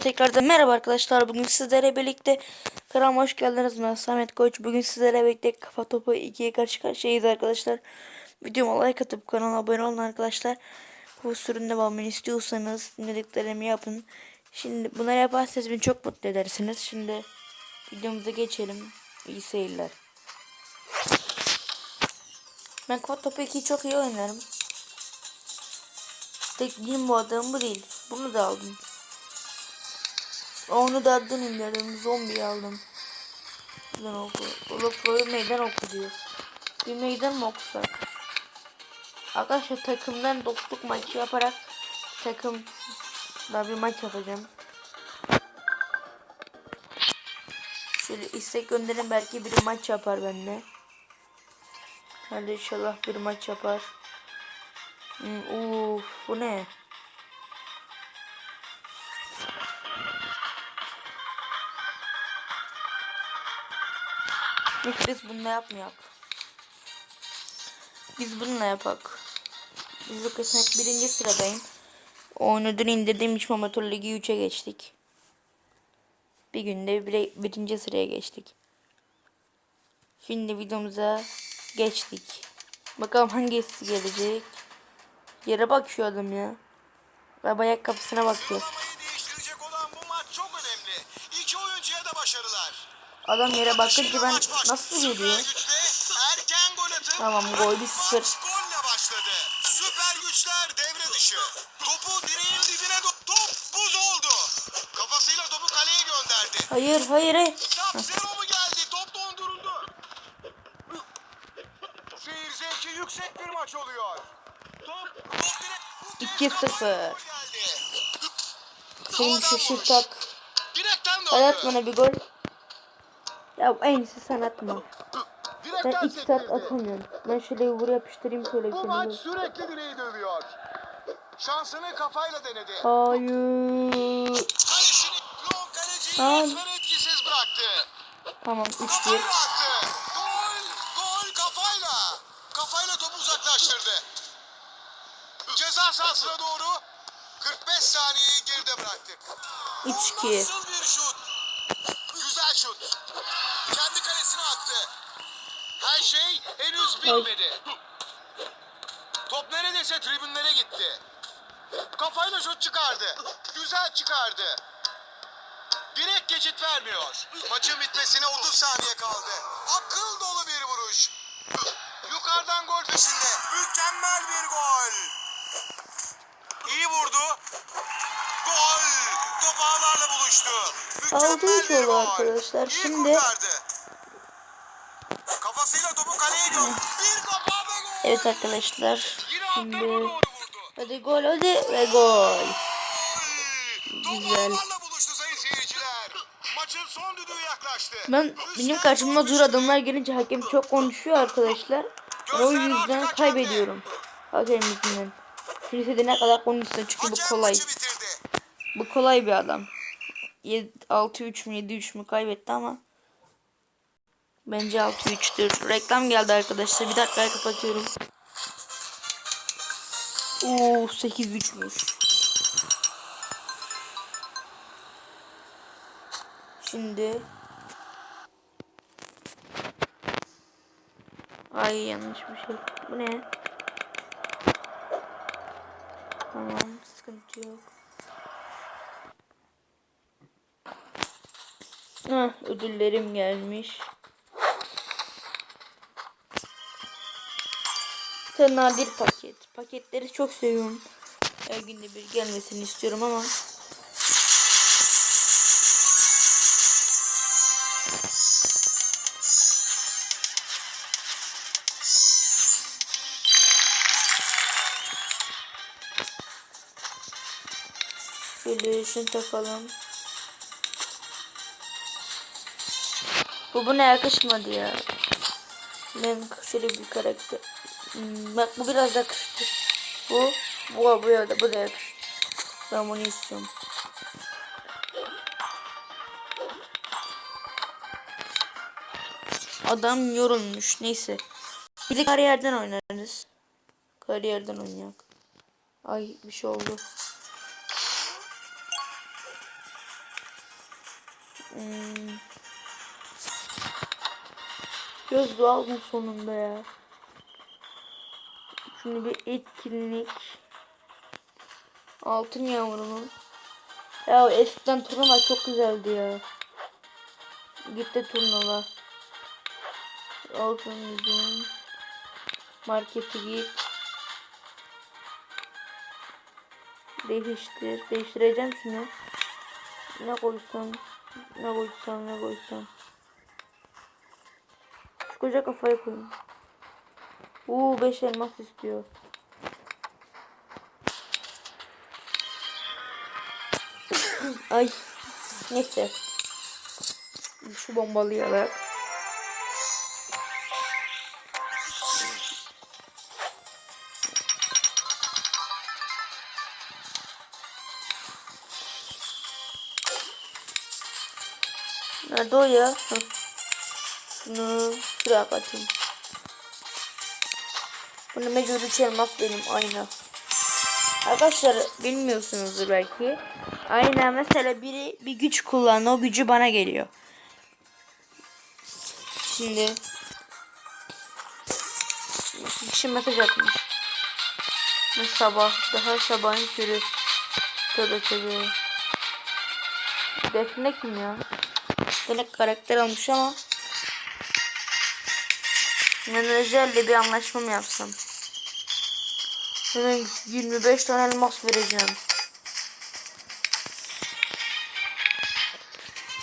Tekrardan merhaba arkadaşlar. Bugün sizlere birlikte kanalıma hoş geldiniz. Ben Samet Koç. Bugün sizlere birlikte kafa topu 2'ye karşı karşıyayız arkadaşlar. Videoma like atıp kanala abone olun arkadaşlar. Bu sürün devamını istiyorsanız dinlediklerimi yapın. Şimdi bunları yaparsanız beni çok mutlu edersiniz. Şimdi videomuza geçelim. İyi seyirler. Ben kafa topu 2'yi çok iyi oynarım. Tek bu adam bu değil. Bunu da aldım. Onu da adını indirdim. Zombi aldım. Meydan oku. Uluflo'yu meydan oku diyor. Bir meydan mı okusak? Arkadaşlar takımdan dostluk maçı yaparak takımda bir maç yapacağım. Şöyle istek gönderin belki bir maç yapar benimle. Hadi inşallah bir maç yapar. Hmm, uf, bu ne? Yok biz bununla yapmayak. Biz bununla yapak. Biz hep birinci sıradayım. Oyunu dün indirdiğim için amatör ligi 3'e geçtik. Bir günde bire, birinci sıraya geçtik. Şimdi videomuza geçtik. Bakalım hangisi gelecek. Yere bakıyor adam ya. Ve ayak kapısına bakıyor. olan bu maç çok önemli. İki oyuncuya da başarılar. Adam yere bakınca ben nasıl geliyor? Tamam, gol bir sıfır. Süper güçler devre dışı. Topu direğin dibine do- top buz oldu. Kafasıyla topu kaleye gönderdi. Hayır hayır hayır. Sub-Zero mu geldi? Top donduruldu. Seyir zevki yüksek bir maç oluyor. Top, top direkt... 2-0. Gol geldi. Seni şaşırtak. Direkten döndü. Hadi at bana bir gol. Ya en iyisi sen atma. Ben iki saat atamıyorum. Ben şöyle vur yapıştırayım şöyle Bu maç sürekli direği dövüyor. Şansını kafayla denedi. Hayır. Kalesini Klon kaleciyi resmen etkisiz bıraktı. Tamam 3-1. Kafayla attı. Gol, gol kafayla. Kafayla topu uzaklaştırdı. Ceza sahasına doğru 45 saniyeyi geride bıraktık. Bu 3-2. Nasıl bir şut? Güzel şut. Kendi kalesine attı. Her şey henüz bitmedi. Top neredeyse tribünlere gitti. Kafayla şut çıkardı. Güzel çıkardı. Direkt geçit vermiyor. Maçın bitmesine 30 saniye kaldı. Akıl dolu bir vuruş. Yukarıdan gol peşinde. Mükemmel bir gol. İyi vurdu. Gol. Top ağlarla buluştu. Oldu gol. arkadaşlar. Şimdi-. Kafasıyla topu kaleye gördü. Bir kafa ve gol. Evet arkadaşlar. Şimdi hadi gol hadi ve gol. Güzel. Ben benim karşıma zor adamlar gelince hakem çok konuşuyor arkadaşlar. O yüzden kaybediyorum. Hakem yüzünden. Kilisede ne kadar konuşsun çünkü bu kolay. Bu kolay bir adam. 6-3 mü 7-3 mü kaybetti ama. Bence 6-3'tür. Reklam geldi arkadaşlar. Bir dakika kapatıyorum. Oo 8-3'müş. Şimdi Ay yanlış bir şey. Bu ne? Tamam sıkıntı yok. Heh, ödüllerim gelmiş. Tane nadir paket. Paketleri çok seviyorum. Her günde bir gelmesini istiyorum ama. Şöyle şunu takalım. Bu buna yakışmadı ya. Ben şöyle bir karakter. Hmm, bak bu biraz yakıştı. Bu, bu, bu da, bu da yakıştı. Ben bunu istiyorum. Adam yorulmuş. Neyse. Bir de kariyerden oynarız. Kariyerden oynayak. Ay bir şey oldu. Hmm. Göz aldım sonunda ya. Şimdi bir etkinlik. Altın yağmurunun. Ya eskiden turnuva çok güzeldi ya. Gitti turnuva. Altın yüzün. Markete git. Değiştir. Değiştireceğim şunu. Ne koysam. Ne koysam ne koysam. Koca kafayı koyayım. Uuu 5 elmas istiyor. Ay. Neyse. Şu bombalayarak. Nerede o ya? Hah. Şunu şuraya katayım. Bunu mecbur elmas benim ayna. Arkadaşlar bilmiyorsunuzdur belki. Ayna mesela biri bir güç kullanıyor. O gücü bana geliyor. Şimdi kişi mesaj atmış. Ne sabah daha sabahın körü. Tövbe tövbe. Defne kim ya? Defne karakter almış ama. Ben özelle bir anlaşma mı yapsam? Hemen 25 tane elmas vereceğim.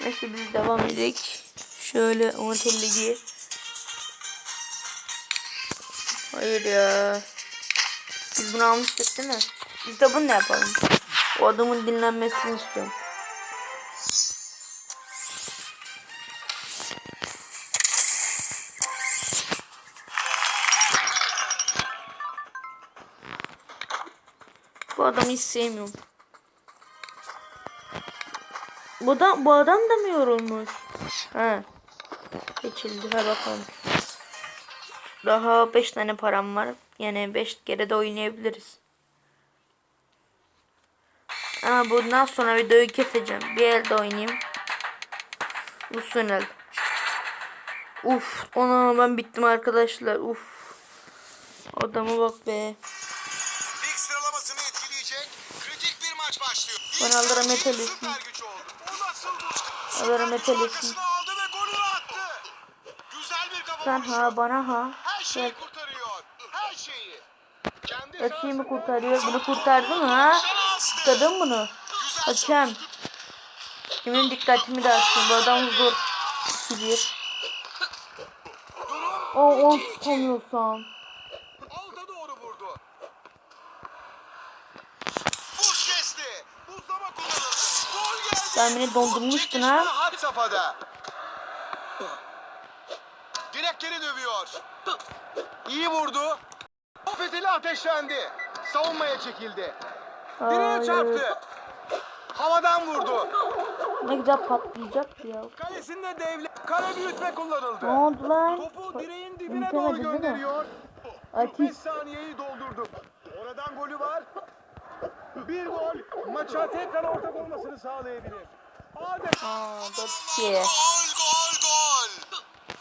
Neyse biz devam edelim. Şöyle Umut Ligi. Hayır ya. Biz bunu almıştık değil mi? Biz de bunu yapalım? O adamın dinlenmesini istiyorum. Hiç sevmiyorum. Bu da bu adam da mı yorulmuş? Ha. Geçildi. Ha bakalım. Daha 5 tane param var. Yani 5 kere de oynayabiliriz. Ama bundan sonra videoyu keseceğim. Bir elde oynayayım. Son el. Uf, ona ben bittim arkadaşlar. Uf. Adama bak be. Aldı ve golünü attı. Güzel bir kafa Sen ha bana ha. Her şeyi Gel. kurtarıyor. Her şeyi. Şeyi mi kurtarıyor? Bunu kurtardı mı ha? Kurtardın bunu? Hakem. Kimin dikkatimi dağıtsın? Bu adam zor. Bir. O on tutamıyorsam. Alta doğru vurdu. Buz kesti. Buzlama kullanıldı. Gol geldi. Sen beni dondurmuştun ha. Safhada. Direkleri dövüyor. İyi vurdu. Fetheli ateşlendi. Savunmaya çekildi. Direğe çarptı. Havadan vurdu. Ne güzel patlayacaktı ya. Kalesinde devle. Kale büyütme kullanıldı. Ne oldu lan? Topu direğin dibine doğru gönderiyor. Artist. 45 saniyeyi doldurdu. Oradan golü var. Bir gol maça tekrar ortak olmasını sağlayabilir. Adeta Aa, 4-2. Gol gol gol.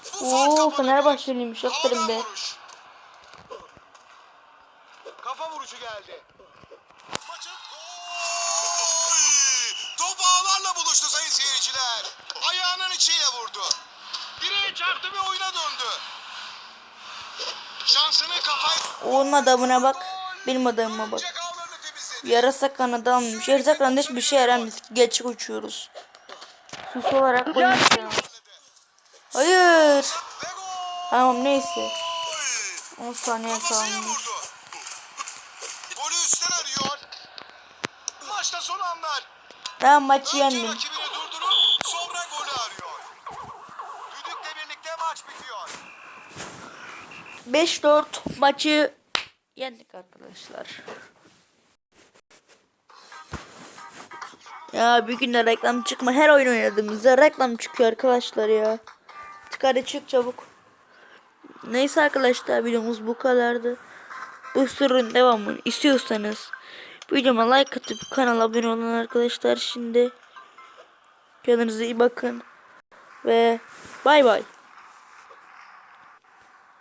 Bu fark Oo kapanabilir. Fenerbahçeliymiş. Aferin be. vuruş. Kafa vuruşu geldi. Maçın gol. Top ağlarla buluştu sayın seyirciler. Ayağının içiyle vurdu. Direğe çarptı ve oyuna döndü. Şansını kafayla... Onun adamına bak. Benim adamıma bak. Yarasa kanadı almış. Yarasa kanadı hiçbir şey yaramıyor. Geçik uçuyoruz. Sus olarak ya. Hayır. Tamam neyse. Gol. 10 saniye kalmış. vurdu. Golü üstten arıyor. Maçta son anlar. Ben maçı yendim. rakibini durdurup sonra golü arıyor. Düdükle birlikte maç bitiyor. 5-4 maçı yendik arkadaşlar. Ya bir günde reklam çıkma. Her oyun oynadığımızda reklam çıkıyor arkadaşlar ya. Çık hadi çık çabuk. Neyse arkadaşlar videomuz bu kadardı. Bu sorunun devamını istiyorsanız videoma like atıp kanala abone olun arkadaşlar şimdi. Kendinize iyi bakın. Ve bay bay.